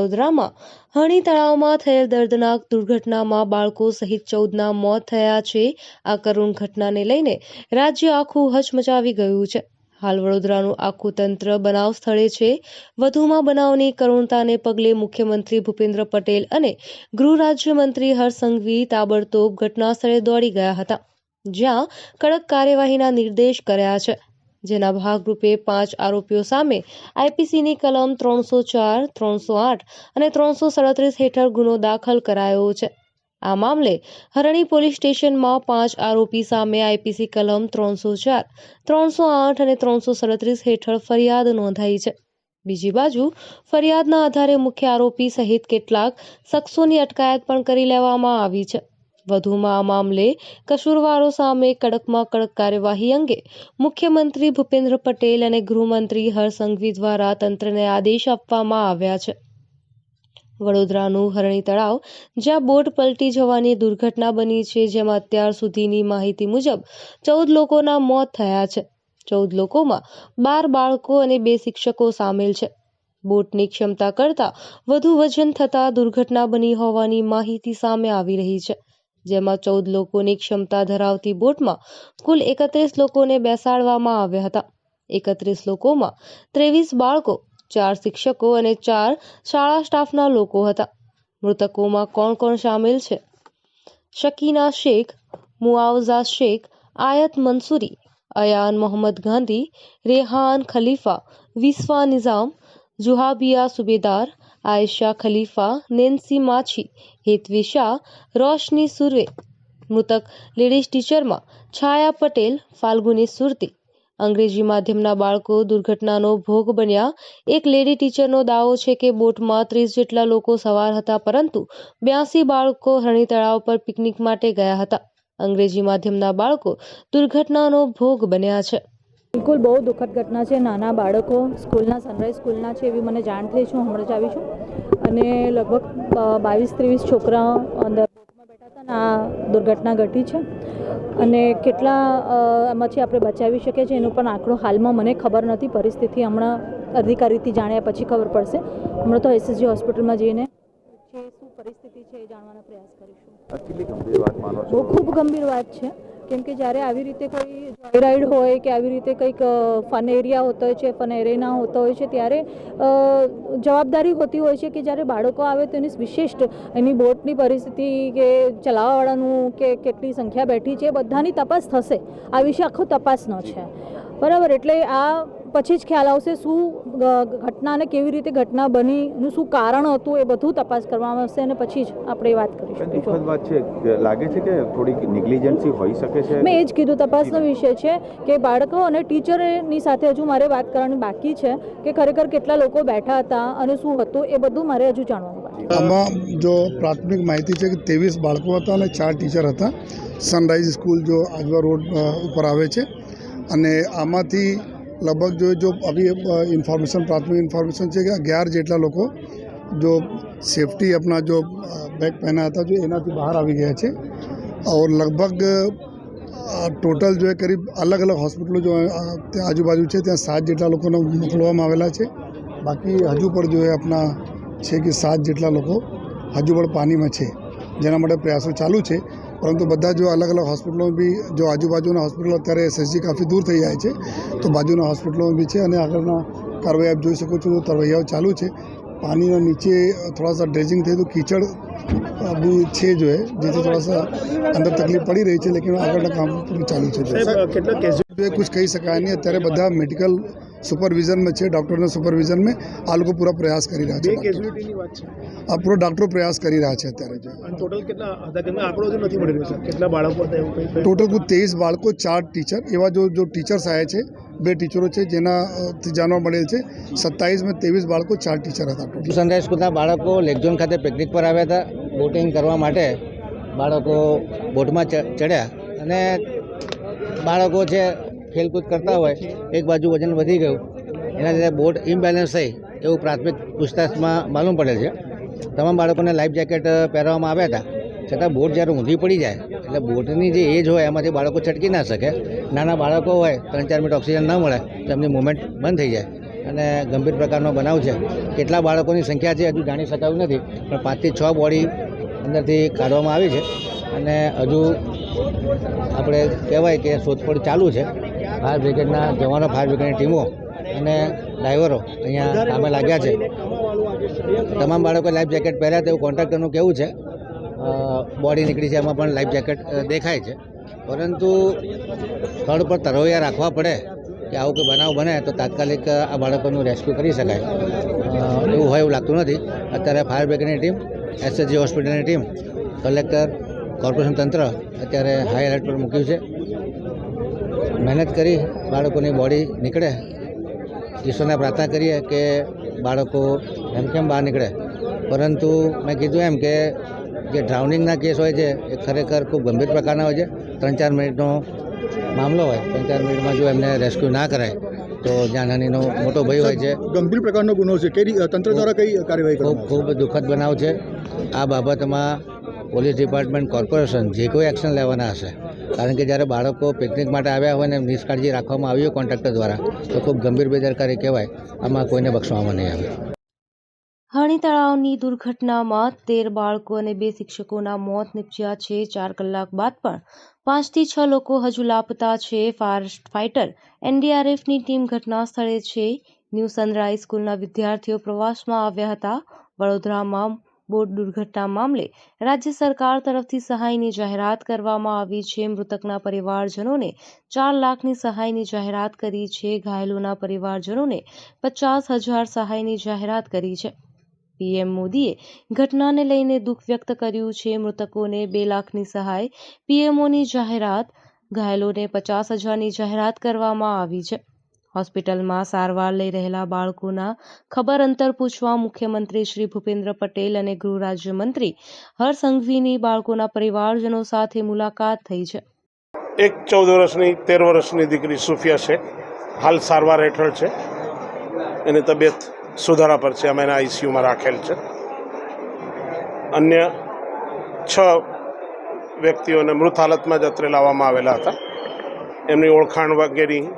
વડોદરામાં હણી તળાવમાં થયેલ દર્દનાક દુર્ઘટનામાં બાળકો સહિત ચૌદના મોત થયા છે. આ કરુણ ઘટનાને લઈને રાજ્ય આખું હચમચાવી ગયું છે. હાલ વડોદરાનું આખું તંત્ર બનાવ સ્થળે છે. વધુમાં બનાવની કરુણતાને પગલે મુખ્યમંત્રી ભૂપેન્દ્ર પટેલ અને ગૃહ રાજ્યમંત્રી હરસંઘવી સંઘવી તાબડતોબ ઘટના સ્થળે દોડી ગયા હતા, જ્યાં કડક કાર્યવાહીના નિર્દેશ કર્યા છે. જેના ભાગરૂપે પાંચ આરોપીઓ સામે આઈપીસીની કલમ ત્રણસો ચાર, ત્રણસો આઠ અને ત્રણસો સડત્રીસ હેઠળ ગુનો દાખલ કરાયો છે. આ મામલે હરણી પોલીસ સ્ટેશનમાં પાંચ આરોપી સામે આઈપીસી કલમ ત્રણસો ચાર, ત્રણસો આઠ અને ત્રણસો સડત્રીસ હેઠળ ફરિયાદ નોંધાઈ છે. બીજી બાજુ, ફરિયાદના આધારે મુખ્ય આરોપી સહિત કેટલાક શખ્સોની અટકાયત પણ કરી લેવામાં આવી છે. વધુમાં આ મામલે કસૂરવારો સામે કડકમાં કડક કાર્યવાહી અંગે મુખ્યમંત્રી ભૂપેન્દ્ર પટેલ અને ગૃહમંત્રી હર્ષ દ્વારા તંત્રને આદેશ આપવામાં આવ્યા છે. વડોદરાનું હરણી તળાવ, જ્યાં બોટ પલટી જવાની દુર્ઘટના બની છે, જેમાં અત્યાર સુધીની માહિતી મુજબ ચૌદ લોકોના મોત થયા છે. ચૌદ લોકોમાં બાર બાળકો અને બે શિક્ષકો સામેલ છે. બોટની ક્ષમતા કરતાં વધુ વજન થતાં દુર્ઘટના બની હોવાની માહિતી સામે આવી રહી છે. જેમાં ચૌદ લોકોની ક્ષમતા ધરાવતી બોટમાં કુલ એકત્રીસ લોકોને બેસાડવામાં આવ્યા હતા. એકત્રીસ લોકોમાં ત્રેવીસ બાળકો, ચાર શિક્ષકો અને ચાર શાળા સ્ટાફના લોકો હતા. મૃતકોમાં કોણ કોણ સામેલ છે? શકીના શેખ, મુઆવઝા શેખ, આયત મંસૂરી, અયાન મોહમ્મદ ગાંધી, રેહાન ખલીફા, વિસ્વા નિઝામ જુહાબિયા સુબેદાર આયશા ખલીફા નેન્સી માછી હેતવી શાહ રોશની સુર્વે મૃતક લેડીઝ ટીચરમાં છાયા પટેલ ફાલ્ગુની સુરતી અંગ્રેજી માધ્યમના બાળકો દુર્ઘટનાનો ભોગ બન્યા. એક લેડી ટીચરનો દાવો છે કે બોટમાં ત્રીસ જેટલા લોકો સવાર હતા, પરંતુ બ્યાસી બાળકો હરણી તળાવ પર પિકનિક માટે ગયા હતા. અંગ્રેજી માધ્યમના બાળકો દુર્ઘટનાનો ભોગ બન્યા છે. બિલકુલ બહુ દુઃખદ ઘટના છે. નાના બાળકો સ્કૂલના સનરાઈઝ સ્કૂલના છે એવી મને જાણ થઈ છું. હમણાં જ આવી છું. અને લગભગ બાવીસ ત્રેવીસ છોકરા અંદર બોટમાં બેઠા હતા ને આ દુર્ઘટના ઘટી છે. અને કેટલા આમાંથી આપણે બચાવી શકીએ છીએ એનો પણ આંકડો હાલમાં મને ખબર નથી. પરિસ્થિતિ હમણાં અધિકારીથી જાણ્યા પછી ખબર પડશે. હમણાં તો એસએસજી હોસ્પિટલમાં જઈને જે શું પરિસ્થિતિ છે એ જાણવાનો પ્રયાસ કરીશું. છો? બહુ ખૂબ ગંભીર વાત છે. કેમ કે જ્યારે આવી રીતે કોઈ જોયરાઇડ હોય કે આવી રીતે કંઈક ફન એરિયા હોતો હોય છે, ફન એરેના હોતો હોય છે, ત્યારે જવાબદારી હોતી હોય છે કે જ્યારે બાળકો આવે તો એની વિશિષ્ટ એની બોટની પરિસ્થિતિ કે ચલાવવાવાળાનું કે કેટલી સંખ્યા બેઠી છે બધાની તપાસ થશે. આ વિશે આખો તપાસનો છે. બરાબર, એટલે આ પછી જ ખ્યાલ આવશે શું ઘટનાને કેવી રીતે ઘટના બની શું કારણ હતું એ બધું તપાસ કરવામાં આવશે અને પછી જ આપણે વાત કરીશું. વાત છે લાગે છે કે થોડીક નિગ્લિજન્સી હોઈ શકે છે? મેં એ જ કીધું તપાસનો વિષય છે કે બાળકો અને ટીચરની સાથે હજુ મારે વાત કરવાની બાકી છે કે ખરેખર કેટલા લોકો બેઠા હતા અને શું હતું એ બધું મારે હજુ જાણવાનું બાકી આમાં જો પ્રાથમિક માહિતી છે કે ત્રેવીસ બાળકો હતા અને ચાર ટીચર હતા. સનરાઈઝ સ્કૂલ જો આજવા રોડ ઉપર આવે છે. અને આમાંથી લગભગ जो જો अभी ઇન્ફોર્મેશન પ્રાથમિક ઇન્ફોર્મેશન છે કે અગિયાર જેટલા લોકો જો સેફટી આપણા જો બેગ પહેર્યા હતા, જો એનાથી બહાર આવી ગયા છે. ઓર લગભગ ટોટલ જો કરીબ અલગ અલગ હોસ્પિટલો જો આજુબાજુ છે, ત્યાં સાત જેટલા લોકોને મોકલવામાં આવેલા છે. બાકી હજુ પણ જો આપણા છે કે સાત જેટલા લોકો હજુ પણ પાણીમાં છે. જેના માટે પ્રયાસો ચાલુ છે. પરંતુ બધા જો અલગ અલગ હોસ્પિટલો બી જો આજુબાજુના હોસ્પિટલો અત્યારે એસએસજી કાફી દૂર થઈ જાય છે તો બાજુના હોસ્પિટલો બી છે અને આગળના કાર્યવાહી આપ જોઈ શકો છો તો તરવૈયાઓ ચાલુ છે. પાણીના નીચે થોડા સા ડ્રેજિંગ થયું તો કીચડ બી છે જો એ જેથી થોડા સા અંદર તકલીફ પડી રહી છે લેકિન આગળના કામ ચાલુ છે કેટલા કુછ કહી શકાય નહીં અત્યારે બધા મેડિકલ સુપરવિઝનમાં છે ડૉક્ટરના સુપરવિઝનમાં. આ લોકો પૂરા પ્રયાસ કરી રહ્યા છે કેઝ્યુલિટીની વાત છે. આ પૂરો ડૉક્ટરો પ્રયાસ કરી રહ્યા છે અત્યારે જો. ટોટલ કેટલા આંકડો નથી મળી રહ્યો સર? કેટલા બાળકો ટોટલ કુલ તેવીસ બાળકો ચાર ટીચર. એવા જો જો ટીચર્સ આવ્યા છે બે ટીચરો છે જેનાથી જાણવા મળેલ છે સત્તાવીસમાં ત્રેવીસ બાળકો ચાર ટીચર હતા સનરાઈઝ સ્કૂલના બાળકો લેકઝોન ખાતે પિકનિક પર આવ્યા હતા. બોટિંગ કરવા માટે બાળકો બોટમાં ચડ્યા. અને બાળકો છે ખેલકૂદ કરતા હોય, એક બાજુ વજન વધી ગયું, એના લીધે બોટ ઇમ્બેલેન્સ થઈ એવું પ્રાથમિક પૂછતાછમાં માલુમ પડે છે. તમામ બાળકોને લાઈફ જેકેટ પહેરવામાં આવ્યા હતા. છતાં બોટ જ્યારે ઊંધી પડી જાય, એટલે બોટની જે એજ હોય એમાંથી બાળકો છટકી ના શકે. નાના બાળકો હોય, ત્રણ ચાર મિનિટ ઓક્સિજન ન મળે, તો એમની મુવમેન્ટ બંધ થઈ જાય. અને ગંભીર પ્રકારનો બનાવ છે. કેટલા બાળકોની સંખ્યા છે હજુ જાણી શકાયું નથી, પણ પાંચથી છ બોડી અંદરથી કાઢવામાં આવી છે. અને હજુ આપણે કહેવાય કે શોધખોળ ચાલુ છે. ફાયર બ્રિગેડના જવાનો, ફાયર બ્રિગેડની ટીમો અને ડ્રાઈવરો અહીંયા કામે લાગ્યા છે. તમામ બાળકોએ લાઈફ જેકેટ પહેર્યા તેવું કોન્ટ્રાક્ટરનું કેવું છે. બોડી નીકળી છે, એમાં પણ લાઈફ જેકેટ દેખાય છે. પરંતુ સ્થળ પર તરવૈયા રાખવા પડે કે આવું કોઈ બનાવ બને તો તાત્કાલિક આ બાળકોનું રેસ્ક્યુ કરી શકાય. એવું હોય એવું લાગતું નથી. અત્યારે ફાયર બ્રિગેડની ટીમ એસએસજી હોસ્પિટલની ટીમ, કલેક્ટર, કોર્પોરેશન તંત્ર અત્યારે હાઈ એલર્ટ પર મૂક્યું છે. મહેનત કરી બાળકોની બોડી નીકળે. ઈશ્વરને પ્રાર્થના કરીએ કે બાળકો એમ કેમ બહાર નીકળે. પરંતુ મેં કીધું એમ કે જે ડ્રાઉનિંગના કેસ હોય છે એ ખરેખર ખૂબ ગંભીર પ્રકારના હોય છે. ત્રણ ચાર મિનિટનો મામલો હોય ત્રણ ચાર મિનિટમાં જો એમને રેસ્ક્યુ ના કરાય તો જાનહાનીનો મોટો ભય હોય છે. ગંભીર પ્રકારનો ગુનો છે. કઈ તંત્ર દ્વારા કઈ કાર્યવાહી ખૂબ ખૂબ દુઃખદ બનાવ છે. આ બાબતમાં પોલીસ ડિપાર્ટમેન્ટ કોર્પોરેશન જે કોઈ એક્શન લેવાના હશે કારણ કે જ્યારે બાળકો પિકનિક માટે આવ્યા હોય ને નિષ્કાળજી રાખવામાં આવી હોય કોન્ટ્રાક્ટર દ્વારા, તો ખૂબ ગંભીર બેદરકારી કહેવાય, આમાં કોઈને બક્ષવામાં નહીં આવે. હણી તળાવની દુર્ઘટનામાં તેર બાળકો અને બે શિક્ષકોના મોત નીપજ્યા છે, ચાર કલાક બાદ પણ પાંચથી છ લોકો હજુ લાપતા છે. ફાયર ફાઇટર એનડીઆરએફની ટીમ ઘટના સ્થળે છે. ન્યૂ સનરાઇઝ સ્કૂલના વિદ્યાર્થીઓ પ્રવાસમાં આવ્યા હતા. વડોદરામાં બોટ દુર્ઘટના મામલે રાજ્ય સરકાર તરફથી સહાયની જાહેરાત કરવામાં આવી છે. મૃતકના પરિવારજનોને ચાર લાખની સહાયની જાહેરાત કરી છે. ઘાયલોના પરિવારજનોને પચાસ હજાર સહાયની જાહેરાત કરી છે. પીએમ મોદીએ ઘટનાને લઈને દુઃખ વ્યક્ત કર્યું છે. મૃતકોને બે લાખની સહાય પીએમઓની જાહેરાત, ઘાયલોને પચાસ હજારની જાહેરાત કરવામાં આવી છે. હોસ્પિટલમાં સારવાર લઈ રહેલા બાળકોના ખબર અંતર પૂછવા મુખ્યમંત્રી શ્રી ભૂપેન્દ્ર પટેલ અને ગૃહ રાજ્યમંત્રી હરસંઘવીની સંઘવીની બાળકોના પરિવારજનો સાથે મુલાકાત થઈ છે. એક ચૌદ વર્ષની, તેર વર્ષની દીકરી સુફિયા છે. હાલ સારવાર હેઠળ છે. એની તબિયત સુધારા પર છે. અમે એના આઈસીયુમાં રાખેલ છે. અન્ય છ વ્યક્તિઓને મૃત હાલતમાં જ અત્રે લાવવામાં આવેલા હતા. એમની ઓળખાણ વગેરેની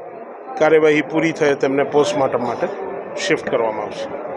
કાર્યવાહી પૂરી થયે તેમને પોસ્ટમોર્ટમ માટે શિફ્ટ કરવામાં આવશે.